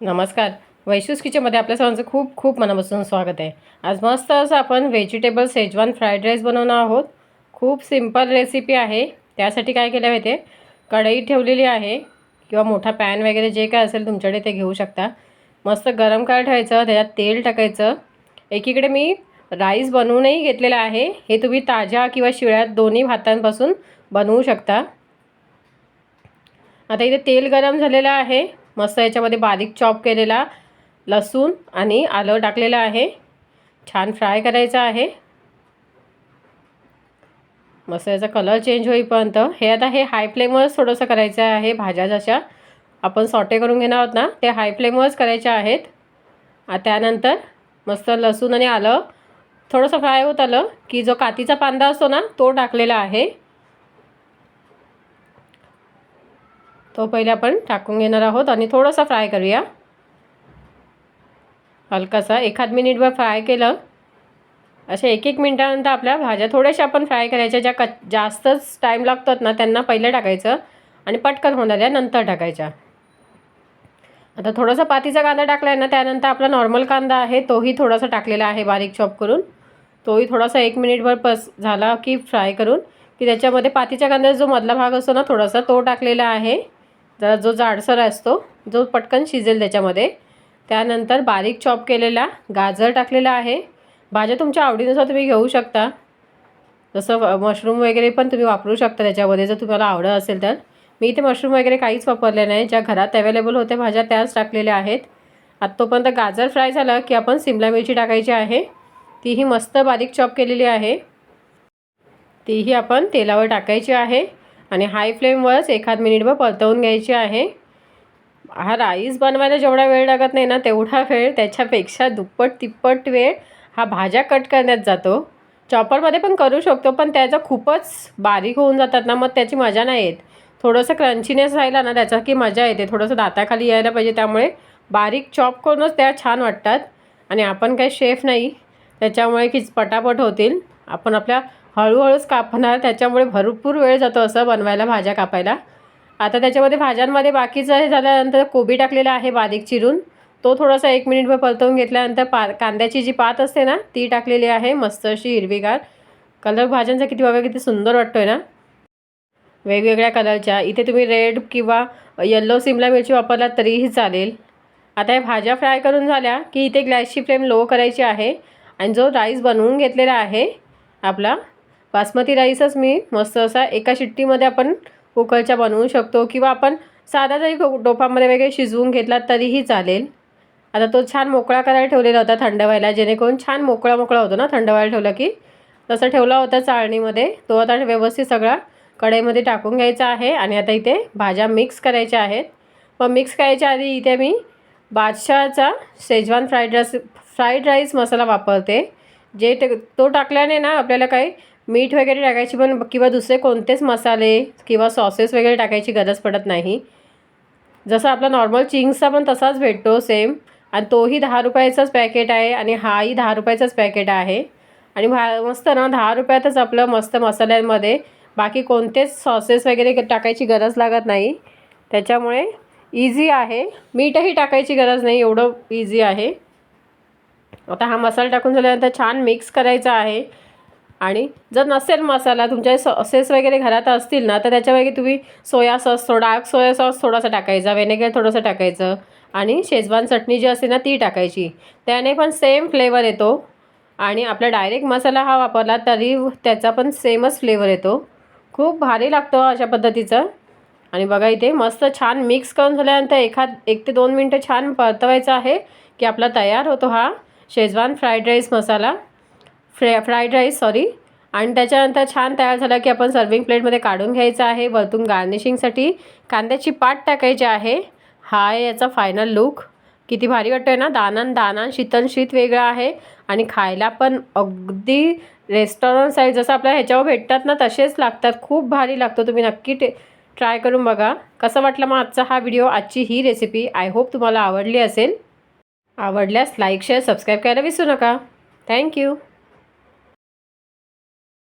नमस्कार. वैशूस किचनमध्ये आपल्या सर्वांचं खूप खूप मनापासून स्वागत आहे. आज मस्त असं आपण व्हेजिटेबल शेजवान फ्राईड राईस बनवणार आहोत. खूप सिंपल रेसिपी आहे. त्यासाठी काय केलं माहिती कढई ठेवलेली आहे किंवा मोठा पॅन वगैरे जे काय असेल तुमच्याकडे ते घेऊ शकता. मस्त गरम काय ठेवायचं त्याच्यात तेल टाकायचं. एकीकडे मी राईस बनवूनही घेतलेला आहे. हे तुम्ही ताज्या किंवा शिळ्या दोन्ही भातांपासून बनवू शकता. आता इथे तेल गरम झालेलं आहे. मस्त याच्यामध्ये बारीक चॉप केलेला लसूण आणि आलं टाकलेलं आहे. छान फ्राय करायचं आहे. मस्त याचा कलर चेंज होईपर्यंत हे आता हे हाय फ्लेमवरच थोडंसं करायचं आहे. भाज्या जशा आपण सॉटे करून घेणार आहोत ना ते हाय फ्लेमवरच करायच्या आहेत. त्यानंतर मस्त लसूण आणि आलं थोडंसं फ्राय होत आलं की जो कातीचा पांदा असतो ना तो टाकलेला आहे. तो पहिले आपण टाकून घेणार आहोत आणि थोडंसं फ्राय करूया. हलकासा एखाद मिनिटभर फ्राय केलं. अशा एक एक मिनटानंतर आपल्या भाज्या थोड्याशा आपण फ्राय करायच्या ज्या कच जास्तच टाईम लागतात ना त्यांना पहिलं टाकायचं आणि पटकन होणाऱ्या नंतर टाकायच्या. आता थोडासा पातीचा कांदा टाकला आहे ना त्यानंतर आपला नॉर्मल कांदा आहे तोही थोडासा टाकलेला आहे बारीक चॉप करून. तोही थोडासा एक मिनिटभर पस झाला की फ्राय करून की त्याच्यामध्ये पातीच्या कांद्याचा जो मधला भाग असतो ना थोडासा तो टाकलेला आहे. जरा जो जाडसर असतो जो पटकन शिजेल त्याच्यामध्ये. त्यानंतर बारीक चॉप केलेला गाजर टाकलेला आहे. भाज्या तुमच्या आवडीनुसार तुम्ही घेऊ शकता. जसं मशरूम वगैरे पण तुम्ही वापरू शकता त्याच्यामध्ये जर तुम्हाला आवडत असेल तर. मी इथे मशरूम वगैरे काहीच वापरले नाही. ज्या घरात अवेलेबल होत्या भाज्या त्याच टाकलेल्या आहेत. आता तोपर्यंत गाजर फ्राय झाला की आपण सिमला मिरची टाकायची आहे. तीही मस्त बारीक चॉप केलेली आहे. तीही आपण तेलावर टाकायची आहे. आणि हाय फ्लेमवरच एखाद मिनिटभर परतवून घ्यायची आहे. हा राईस बनवायला जेवढा वेळ लागत नाही ना तेवढा वेळ त्याच्यापेक्षा दुप्पट तिप्पट वेळ हा भाज्या कट करण्यात जातो. चॉपरमध्ये पण करू शकतो पण त्याचा खूपच बारीक होऊन जातात ना मग त्याची मजा नाही येत. थोडंसं क्रंचीनेस राहिला ना त्याचा की मजा येते. थोडंसं दाताखाली यायला पाहिजे त्यामुळे बारीक चॉप करूनच त्या छान वाटतात. आणि आपण काही शेफ नाही त्याच्यामुळे की पटापट होतील. आपण आपल्या हळूहळूच कापणार त्याच्यामुळे भरपूर वेळ जातो असं बनवायला भाज्या कापायला. आता त्याच्यामध्ये भाज्यांमध्ये बाकीचं हे झाल्यानंतर कोबी टाकलेला आहे बारीक चिरून. तो थोडासा एक मिनिटभर परतवून घेतल्यानंतर पा कांद्याची जी पात असते ना ती टाकलेली आहे मस्त अशी हिरवीगार कलर भाज्यांचा किती बघा किती सुंदर वाटतो आहे ना. वेगवेगळ्या कलरच्या. इथे तुम्ही रेड किंवा येल्लो सिमला मिरची वापरलात तरीही चालेल. आता हे भाज्या फ्राय करून झाल्या की इथे गॅसची फ्लेम लो करायची आहे. आणि जो राईस बनवून घेतलेला आहे आपला बासमती राईसच मी मस्त असा एका शिट्टीमध्ये आपण कुकरच्या बनवू शकतो किंवा आपण साधा जरी डोपामध्ये वगैरे शिजवून घेतला तरीही चालेल. आता तो छान मोकळा करायला ठेवलेला होता थंड व्हायला जेणेकरून छान मोकळा मोकळा होतो ना थंड व्हायला ठेवला की. तसं ठेवला होता चाळणीमध्ये. तो आता व्यवस्थित सगळा कढईमध्ये टाकून घ्यायचा आहे आणि आता इथे भाज्या मिक्स करायच्या आहेत. मग मिक्स करायच्या आधी इथे मी बादशहाचा schezwan fried rice fried rice masala वापरते. जे ते तो टाकल्याने ना आपल्याला काही मीठ वगैरे टाकायची पण किंवा दुसरे कोणतेच मसाले किंवा सॉसेस वगैरे टाकायची गरज पडत नाही. जसं आपला नॉर्मल चिंग्सचा पण तसाच भेटतो सेम आणि तोही दहा रुपयाचाच पॅकेट आहे आणि हाही दहा रुपयाचाच पॅकेट आहे. आणि भा मस्त ना दहा रुपयातच आपलं मस्त मसाल्यांमध्ये बाकी कोणतेच सॉसेस वगैरे टाकायची गरज लागत नाही. त्याच्यामुळे इझी आहे. मीठही टाकायची गरज नाही एवढं इझी आहे. आता हा मसाला टाकून झाल्यानंतर छान मिक्स करायचा आहे. आणि जर नसेल मसाला तुमच्या सॉसेस वगैरे घरात असतील ना तर त्याच्यापैकी तुम्ही सोया सॉस थोडा डार्क सोया सॉस थोडासा टाकायचा व्हेनेगर थोडंसं टाकायचं आणि शेजवान चटणी जी असते ना ती टाकायची. त्याने पण सेम फ्लेवर येतो आणि आपला डायरेक्ट मसाला हा वापरला तरी त्याचा पण सेमच फ्लेवर येतो. खूप भारी लागतो अशा पद्धतीचं. आणि बघा इथे मस्त छान मिक्स करून झाल्यानंतर एखाद एक ते दोन मिनटं छान परतवायचं आहे की आपला तयार होतो हा शेजवान फ्राईड राईस मसाला. फ्रे फ्राईड राईस सॉरी आणि त्याच्यानंतर छान तयार झाला की आपण सर्विंग प्लेटमध्ये काढून घ्यायचं आहे. वरतून गार्निशिंगसाठी कांद्याची पाट टाकायची आहे. हा आहे याचा फायनल लुक किती भारी वाटतो आहे ना? दानान दानान शीतन शीत वेगळं आहे. आणि खायला पण अगदी रेस्टॉरंट साईड जसं आपल्या ह्याच्यावर भेटतात ना तसेच लागतात. खूप भारी लागतो. तुम्ही नक्की टे ट्राय करून बघा. कसं वाटलं मग आजचा हा व्हिडिओ आजची ही रेसिपी आय होप तुम्हाला आवडली असेल. आवडल्यास लाईक शेअर सबस्क्राईब करायला विसरू नका. थँक्यू